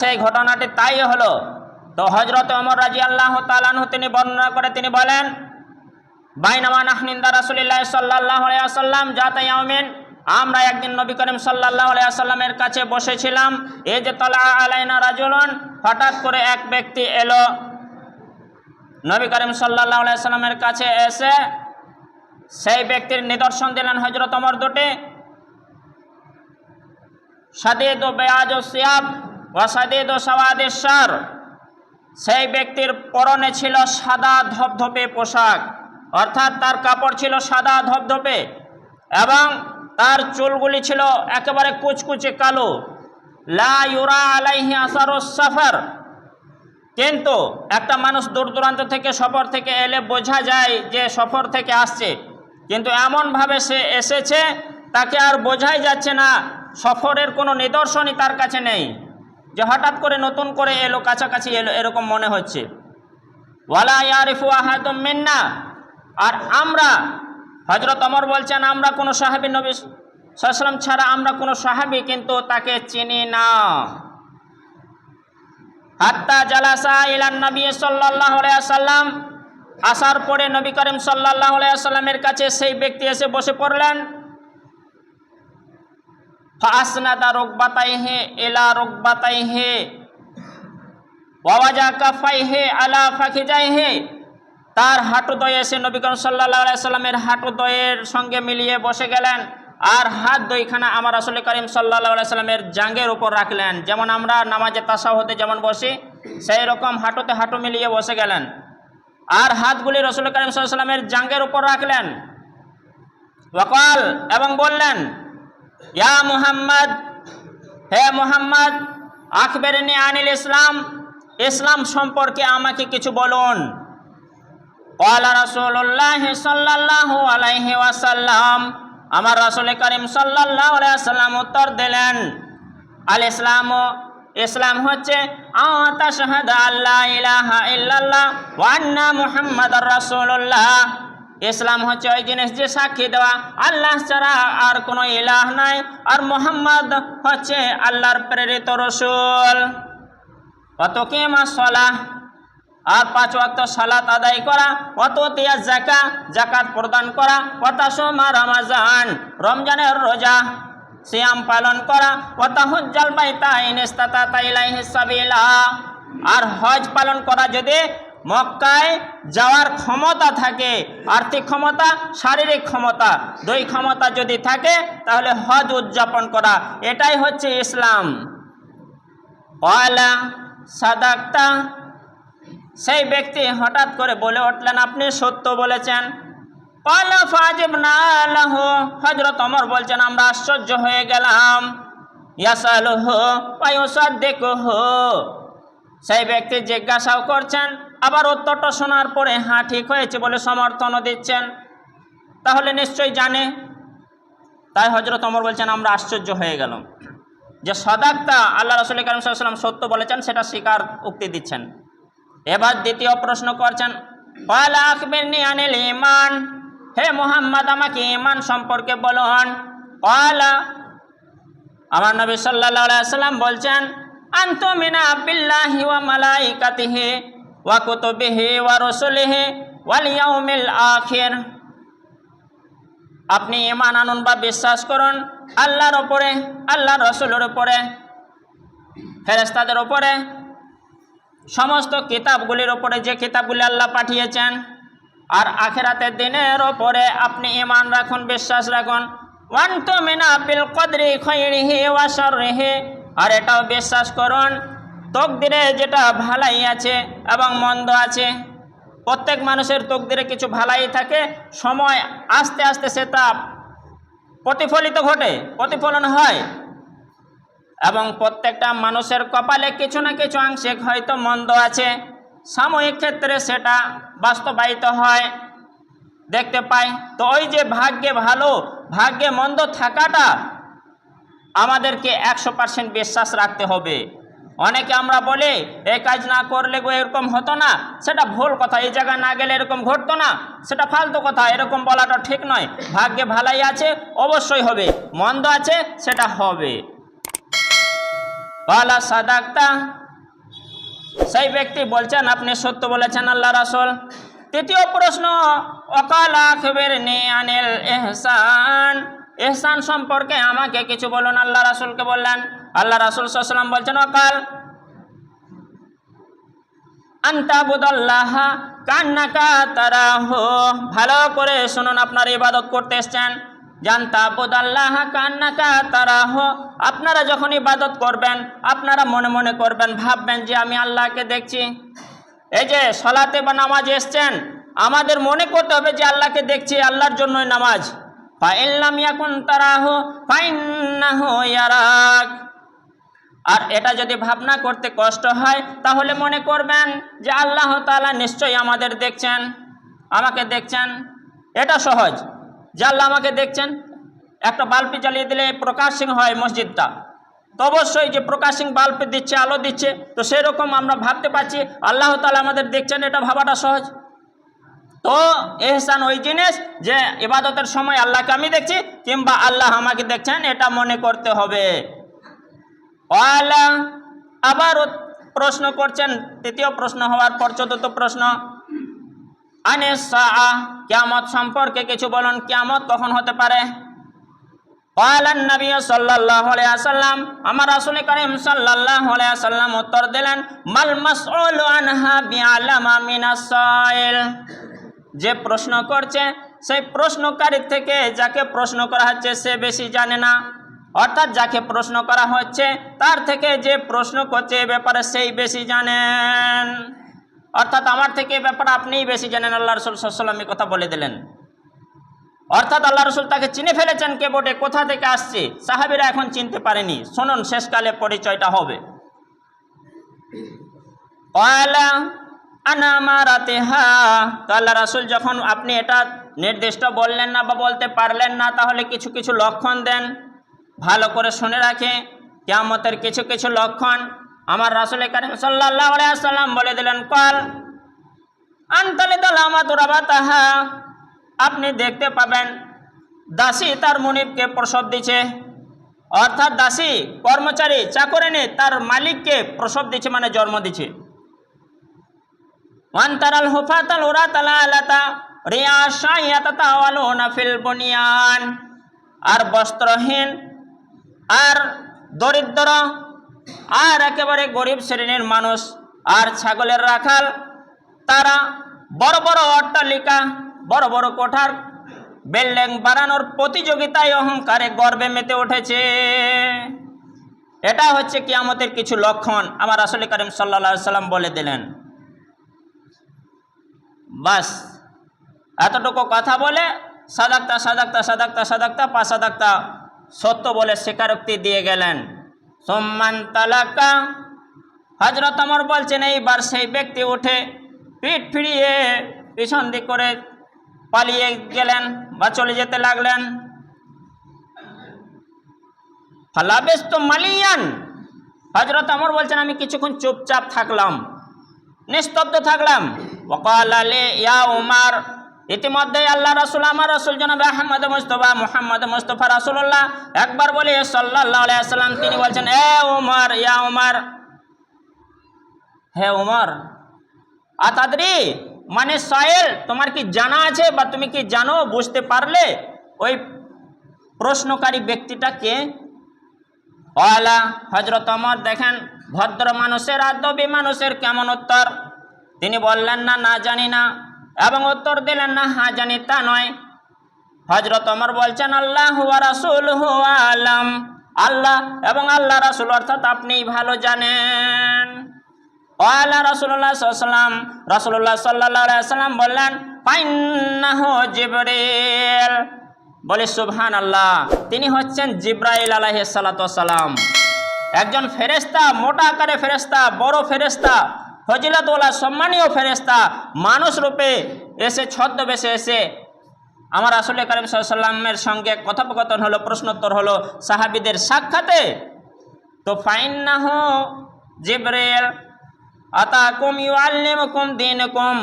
সেই ঘটনাটি তাই হলো। তো হজরত অমর রাজি আল্লাহ তালানহ তিনি বর্ণনা করে, তিনি বলেন, বাইনামা নাহনিন্দা রাসুলিল্লাহ সাল্লাহ আসাল্লাম জাতা আমিন আমরা একদিন নবী করিম সাল্লাহ আসাল্লামের কাছে বসেছিলাম, এই যে তলা আলাইনা রাজুলন, হঠাৎ করে এক ব্যক্তি এলো। নবী করিম সাল্লাহ সাল্লামের কাছে এসে সেই ব্যক্তির নিদর্শন দিলেন হজরত অমর দুটি। ও বেয়াজ ও সিয়াব ও সাদিদ ও সওয়াদেশ্বর সেই ব্যক্তির পরনে ছিল সাদা ধপধপে পোশাক, অর্থাৎ তার কাপড় ছিল সাদা ধপধপে এবং তার চুলগুলি ছিল একেবারে কুচকুচে কালো। লা ইউরা আলাইহি আসার সাফার। কিন্তু একটা মানুষ দূর দূরান্ত থেকে সফর থেকে এলে বোঝা যায় যে সফর থেকে আসছে। কিন্তু এমনভাবে সে এসেছে, তাকে আর বোঝাই যাচ্ছে না, সফরের কোনো নিদর্শনই তার কাছে নেই। যে হঠাৎ করে নতুন করে এলো, কাছাকাছি এলো, এরকম মনে হচ্ছে। ওয়ালা মিন্না। আর আমরা হজরত অমর বলছেন, আমরা কোনো সাহাবি, নবী সাল্লাম ছাড়া আমরা কোনো সাহাবি, কিন্তু তাকে চিনি না। হাত্তা জালাসা ইলান নবী আলাইহি সাল্লাম আসার পরে নবী করিম আলাইহি সাল্লামের কাছে সেই ব্যক্তি এসে বসে পড়লেন। ফাসনাদা রুকবাতাইহি ইলা রুকবাতাইহি ওয়াজা কাফাইহি আলা ফাখিজাইহি। তার হাঁটুদয়ে এসে নবী করিম সাল্লাল্লাহু আলাইহি সাল্লামের হাঁটুদয়ের সঙ্গে মিলিয়ে বসে গেলেন আর হাত দইখানা আমার আসলে করিম আলাইহি সাল্লামের জাঙ্গের উপর রাখলেন। যেমন আমরা নামাজে তাসা হতে যেমন বসি, সেই রকম হাঁটুতে হাঁটু মিলিয়ে বসে গেলেন। আর হাতগুলি রসুল করিম সাল্লামের জাঙ্গের উপর রাখলেন। ওয়াকাল এবং বললেন ইয়া মুহাম্মদ, হে মুহাম্মদ আখবেরনি আনিল ইসলাম ইসলাম সম্পর্কে আমাকে কিছু বলুন। ওয়ালা রাসূলুল্লাহ সাল্লাল্লাহু আলাইহি ওয়াসাল্লাম, আমার রাসূল করিম সাল্লাল্লাহু আলাইহি ওয়াসাল্লাম উত্তর দিলেন, আল ইসলাম ইসলাম হচ্ছে আল্লাহ ইলাহা ইল্লাল্লাহ ওয়া আন্না মুহাম্মাদার রাসূলুল্লাহ। ইসলাম হচ্ছে ওই জিনিস যে সাক্ষী দেওয়া। আল্লাহ ছাড়া আর কোনো ইলাহ নাই। আর মোহাম্মদ হচ্ছে আল্লাহর প্রেরিত রসুল। কত কেমা সলাহ? আর পাঁচ ওয়াক্ত সালাত আদায় করা, অত তিয়া জাকা জাকাত প্রদান করা, অতা সোমা রমাজান, রমজানের রোজা, সিয়াম পালন করা, অতা হুজ্জাল বাইতা ইনিস্তাতা তাইলাই হিসাবিলা আর হজ পালন করা যদি মক্কায় যাওয়ার ক্ষমতা থাকে, আর্থিক ক্ষমতা, শারীরিক ক্ষমতা। দুই ক্ষমতা যদি থাকে, তাহলে হজ উদযাপন করা, এটাই হচ্ছে ইসলাম। ওয়ালা সাদাক্তা, সেই ব্যক্তি হঠাৎ করে বলে উঠলেন, আপনি সত্য বলেছেন। হজরত অমর বলছেন, আমরা আশ্চর্য হয়ে গেলাম। ইয়াসালহ দেখহ সেই ব্যক্তি জিজ্ঞাসাও করছেন, আবার উত্তরটা শোনার পরে হ্যাঁ ঠিক হয়েছে বলে সমর্থনও দিচ্ছেন। তাহলে নিশ্চয়ই জানে। তাই হজরত অমর বলছেন, আমরা আশ্চর্য হয়ে গেলাম যে সদাক্তা আল্লাহ রসুল করিম সাল্লাম সত্য বলেছেন, সেটা স্বীকার উক্তি দিচ্ছেন। এবার দ্বিতীয় প্রশ্ন করছেন আনিল ইমান হে মোহাম্মদ, আমাকে ইমান সম্পর্কে বলুন পয়লা আমার নবী সাল্লাহ সাল্লাম বলছেন ওয়া ওয়া ওয়া আপনি ইমান আনুন বা বিশ্বাস করুন আল্লাহর ওপরে আল্লাহর রসুলের ওপরে ফেরেস্তাদের ওপরে সমস্ত কিতাবগুলির ওপরে যে কিতাবগুলি আল্লাহ পাঠিয়েছেন। আর আখেরাতের দিনের ওপরে আপনি ইমান রাখুন, বিশ্বাস রাখুন। ওয়ান তো মিনা বিল কদরি খৈরিহি ওয়াসর রেহে আর এটাও বিশ্বাস করুন, তকদিরে যেটা ভালাই আছে এবং মন্দ আছে, প্রত্যেক মানুষের তকদিরে কিছু ভালাই থাকে, সময় আস্তে আস্তে সেটা প্রতিফলিত ঘটে, প্রতিফলন হয়। এবং প্রত্যেকটা মানুষের কপালে কিছু না কিছু আংশিক হয়তো মন্দ আছে, সাময়িক ক্ষেত্রে সেটা বাস্তবায়িত হয়, দেখতে পাই। তো ওই যে ভাগ্যে ভালো, ভাগ্যে মন্দ থাকাটা আমাদেরকে একশো পার্সেন্ট বিশ্বাস রাখতে হবে। অনেকে আমরা বলি এই কাজ না করলে গো এরকম হতো না। সেটা ভুল কথা, এই জায়গায় না গেলে এরকম ঘটতো না। সেটা ফালতু কথা, এরকম বলাটা ঠিক নয়। ভাগ্যে ভালাই আছে, অবশ্যই হবে। মন্দ আছে, সেটা হবে। কালা সাদাক্তা। সেই ব্যক্তি বলছেন, আপনি সত্য বলেছেন আল্লাহ রাসুল। তৃতীয় প্রশ্ন, অকাল আখবের নে আনিল এহসান এহসান সম্পর্কে আমাকে কিছু বলুন, আল্লাহ রাসুলকে বললেন। আল্লাহ রাসুল সাল্লাম বলছেন, অকাল। আন্তাবুদাল্লাহ কান্নাকা তারাহ। ভালো করে শুনুন, আপনার ইবাদত করতে এসছেন। জানতাবুদাল্লাহ কান্নাকা তারাহ। আপনারা যখন ইবাদত করবেন, আপনারা মনে মনে করবেন, ভাববেন যে আমি আল্লাহকে দেখছি। এই যে সলাতে বা নামাজ এসছেন, আমাদের মনে করতে হবে যে আল্লাহকে দেখছি, আল্লাহর জন্যই নামাজ। আর এটা যদি ভাবনা করতে কষ্ট হয়, তাহলে মনে করবেন যে আল্লাহ তালা নিশ্চয়ই আমাদের দেখছেন। আমাকে দেখছেন? এটা সহজ। যে আল্লাহ আমাকে দেখছেন, একটা বাল্বি জ্বালিয়ে দিলে প্রকাশিং হয় মসজিদটা। তো অবশ্যই যে প্রকাশিং বাল্ব দিচ্ছে, আলো দিচ্ছে, তো সেরকম আমরা ভাবতে পারছি, আল্লাহ তালা আমাদের দেখছেন, এটা ভাবাটা সহজ। তো এহসান ওই জিনিস যে ইবাদতের সময় আল্লাহকে আমি দেখছি, কিংবা আল্লাহ আমাকে দেখছেন, এটা মনে করতে হবে। আল্লাহ আবার প্রশ্ন করছেন, তৃতীয় প্রশ্ন হওয়ার পর চতুর্থ প্রশ্ন। আনে সাহ কেয়ামত সম্পর্কে কিছু বলুন, কেয়ামত কখন হতে পারে? কালান নবী সাল্লাল্লাহু আলাইহি ওয়াসাল্লাম, আমার রাসূল করিম সাল্লাল্লাহু আলাইহি ওয়াসাল্লাম উত্তর দিলেন, মাল মাসউলু আনহা বিআলামা মিনাস সাইল। যে প্রশ্ন করছে, সেই প্রশ্নকারীর থেকে যাকে প্রশ্ন করা হচ্ছে, সে বেশি জানে না। অর্থাৎ যাকে প্রশ্ন করা হচ্ছে, তার থেকে যে প্রশ্ন করছে এ ব্যাপারে সেই বেশি জানেন। অর্থাৎ আমার থেকে এ ব্যাপারে আপনিই বেশি জানেন, আল্লাহ রসুল সাল্লাম কথা বলে দিলেন। অর্থাৎ আল্লাহ রসুল তাকে চিনে ফেলেছেন কে বটে, কোথা থেকে আসছে, সাহাবিরা এখন চিনতে পারেনি। শুনুন, শেষকালে পরিচয়টা হবে। আনামারাতে হা। তো আল্লাহ রাসুল যখন আপনি এটা নির্দিষ্ট বললেন না বা বলতে পারলেন না, তাহলে কিছু কিছু লক্ষণ দেন। ভালো করে শুনে রাখে। কেয়ামতের কিছু কিছু লক্ষণ আমার রাসুল করিম সাল্লাহ সাল্লাম বলে দিলেন, কল আনতালে তাহা আপনি দেখতে পাবেন, দাসী তার মুনিবকে প্রসব দিছে অর্থাৎ দাসী কর্মচারী, চাকরানি তার মালিককে প্রসব দিচ্ছে মানে জন্ম দিচ্ছে। ওয়ান্তারাল হুফাতাল আলাতা ওয়ালুনা ফিল বুনিয়ান। আর বস্ত্রহীন, আর দরিদ্র, আর একেবারে গরিব শ্রেণির মানুষ, আর ছাগলের রাখাল, তারা বড় বড় অট্টালিকা, বড় বড় কোঠার, বিল্ডিং বানানোর প্রতিযোগিতায় অহংকারে গর্বে মেতে উঠেছে। এটা হচ্ছে কিয়ামতের কিছু লক্ষণ, আমার আসলে করিম সাল্লা সাল্লাম বলে দিলেন। বাস। এতটুকু কথা বলে সাদাক্তা সাদাক্তা সাদাক্তা সাদাক্তা পাসাদাক্তা সত্য বলে স্বীকারোক্তি দিয়ে গেলেন। সম্মান তালাকা। হজরত আমর বলছেন, এইবার সেই ব্যক্তি উঠে পিঠ ফিরিয়ে পিছন দিক করে পালিয়ে গেলেন বা চলে যেতে লাগলেন। ফালাবেশ তো মালিয়ান। হজরত আমর বলছেন, আমি কিছুক্ষণ চুপচাপ থাকলাম, নিস্তব্ধ থাকলাম। ইয়া উমার। ইতিমধ্যে আল্লাহ রাসুল, আমার রাসুল জনাবে আহমদ মুস্তফা, মোহাম্মদ মুস্তফা রাসুল্লাহ একবার বলে সাল্লাহ তিনি বলছেন, এ উমর, ইয়া উমর। হে উমর, আতাদরি মানে সাহেল তোমার কি জানা আছে বা তুমি কি জানো, বুঝতে পারলে? ওই প্রশ্নকারী ব্যক্তিটাকে ওয়ালা হজরত অমর দেখেন, ভদ্র মানুষের আদবি মানুষের কেমন উত্তর? তিনি বললেন, না না জানি না। এবং উত্তর দিলেন, না হ্যাঁ জানি তা নয়। হজরত অমর বলছেন, আল্লাহ রাসুল আলম। আল্লাহ এবং আল্লাহ রাসুল অর্থাৎ আপনি ভালো জানেন। ওয়ালা রাসুল্লাহ সাল্লাম রাসুল্লাহ সাল্লাহ সাল্লাম বললেন পাইন্নাহ জিবরিল। বলে সুবহান আল্লাহ তিনি হচ্ছেন জিব্রাইল আলাহ সালাম। একজন ফেরেস্তা মোটা আকারে ফেরেস্তা বড় ফেরেস্তা ফজিলাতওয়ালা সম্মানীয় ফেরেস্তা মানুষ রূপে এসে ছদ্মবেশে এসে আমার আসলে করিম সাল্লামের সঙ্গে কথোপকথন হলো, প্রশ্নোত্তর হলো, সাহাবিদের সাক্ষাতে? তো ফাইন না হো জিব্রেল আতাকুম দিন দিনকুম,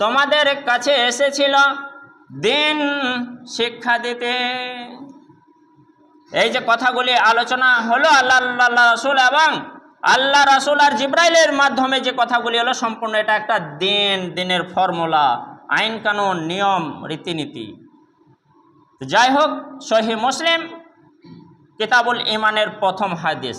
তোমাদের কাছে এসেছিল দিন শিক্ষা দিতে। এই যে কথাগুলি আলোচনা হলো আল্লাহ আল্লাহ রসুল এবং আল্লাহ রাসুল আর জিব্রাইলের মাধ্যমে যে কথাগুলি হলো সম্পূর্ণ, এটা একটা দিন, দিনের ফর্মুলা, আইন কানুন, নিয়ম, রীতিনীতি। যাই হোক সহি মুসলিম কিতাবুল ইমানের প্রথম হাদিস।